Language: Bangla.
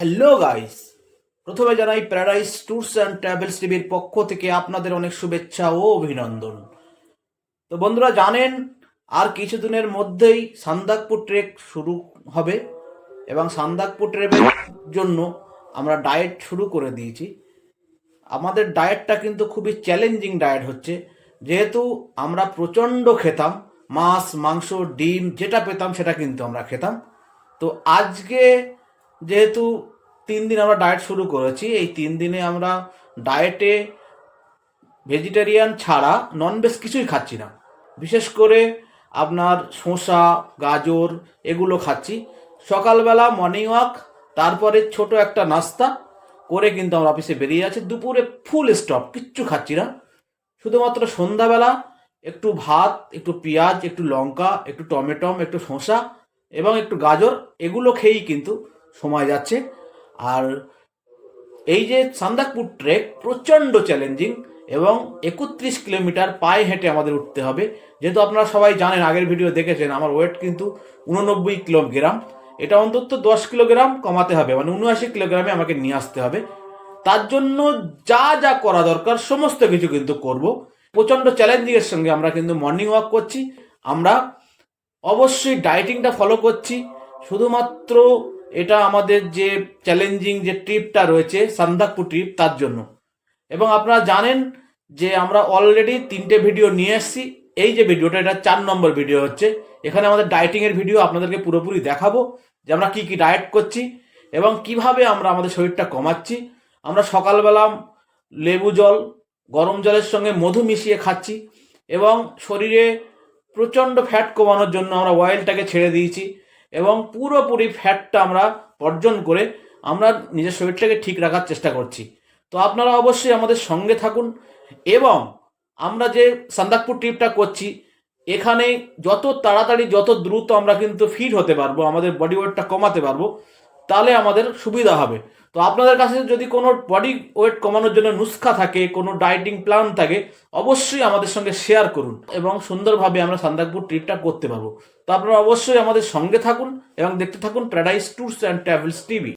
হ্যালো গাইস প্রথমে জানাই প্যারাডাইস ট্যুরস অ্যান্ড ট্রাভেলস টিভির পক্ষ থেকে আপনাদের অনেক শুভেচ্ছা ও অভিনন্দন। তো বন্ধুরা, জানেন, আর কিছুদিনের মধ্যেই সান্দাকপুর ট্রেক শুরু হবে এবং সান্দাকপুর ট্রেকের জন্য আমরা ডায়েট শুরু করে দিয়েছি। আমাদের ডায়েটটা কিন্তু খুবই চ্যালেঞ্জিং ডায়েট হচ্ছে। যেহেতু আমরা প্রচণ্ড খেতাম, মাছ, মাংস, ডিম, যেটা পেতাম সেটা কিন্তু আমরা খেতাম। তো আজকে যেহেতু তিন দিন আমরা ডায়েট শুরু করেছি, এই তিন দিনে আমরা ডায়েটে ভেজিটেরিয়ান ছাড়া ননভেজ কিছুই খাচ্ছি না। বিশেষ করে আপনার শসা, গাজর এগুলো খাচ্ছি। সকালবেলা মর্নিং ওয়াক তারপরে ছোট একটা নাস্তা করে কিন্তু আমরা অফিসে বেরিয়ে যাচ্ছি। দুপুরে ফুল স্টপ কিচ্ছু খাচ্ছি না। শুধুমাত্র সন্ধ্যাবেলা একটু ভাত, একটু পেঁয়াজ, একটু লঙ্কা, একটু টমেটম, একটু শসা এবং একটু গাজর এগুলো খেয়েই কিন্তু সময় যাচ্ছে। আর এই যে সান্দাকপুর ট্রেক প্রচণ্ড চ্যালেঞ্জিং এবং একত্রিশ কিলোমিটার পায়ে হেঁটে আমাদের উঠতে হবে। যেহেতু আপনারা সবাই জানেন, আগের ভিডিও দেখেছেন, আমার ওয়েট কিন্তু উননব্বই কিলোগ্রাম। এটা অন্তত দশ কিলোগ্রাম কমাতে হবে মানে উনআশি কিলোগ্রামে আমাকে নিয়ে আসতে হবে। তার জন্য যা যা করা দরকার, সমস্ত কিছু কিন্তু করব। প্রচণ্ড চ্যালেঞ্জিংয়ের সঙ্গে আমরা কিন্তু মর্নিং ওয়াক করছি। আমরা অবশ্যই ডায়েটিংটা ফলো করছি। শুধুমাত্র এটা আমাদের যে চ্যালেঞ্জিং যে ট্রিপটা রয়েছে সান্দাকপুর ট্রিপ তার জন্য। এবং আপনারা জানেন যে আমরা অলরেডি তিনটে ভিডিও নিয়ে এসেছি। এই যে ভিডিওটা এটা চার নম্বর ভিডিও হচ্ছে। এখানে আমাদের ডায়েটিংয়ের ভিডিও আপনাদেরকে পুরোপুরি দেখাবো যে আমরা কী কী ডায়েট করছি এবং কীভাবে আমরা আমাদের শরীরটা কমাচ্ছি। আমরা সকালবেলা লেবু জল, গরম জলের সঙ্গে মধু মিশিয়ে খাচ্ছি এবং শরীরে প্রচণ্ড ফ্যাট কমানোর জন্য আমরা অয়েলটাকে ছেড়ে দিয়েছি। এবং পুরোপুরি ফ্যাটটা আমরা বর্জন করে আমরা নিজের শরীরটাকে ঠিক রাখার চেষ্টা করছি। তো আপনারা অবশ্যই আমাদের সঙ্গে থাকুন এবং আমরা যে সান্দাকপুর ট্রিপটা করছি, এখানে যত তাড়াতাড়ি, যত দ্রুত আমরা কিন্তু ফিট হতে পারব, আমাদের বডি ওয়েটটা কমাতে পারব তাহলে আমাদের সুবিধা হবে। তো আপনাদের কাছে যদি কোনো বডি ওয়েট কমানোর জন্য নুস্খা থাকে, কোনো ডায়েটিং প্ল্যান থাকে, অবশ্যই আমাদের সঙ্গে শেয়ার করুন এবং সুন্দরভাবে আমরা সান্দাকপুর ট্রিপটা করতে পারব। তো আপনারা অবশ্যই আমাদের সঙ্গে থাকুন এবং দেখতে থাকুন Paradise tours and travels TV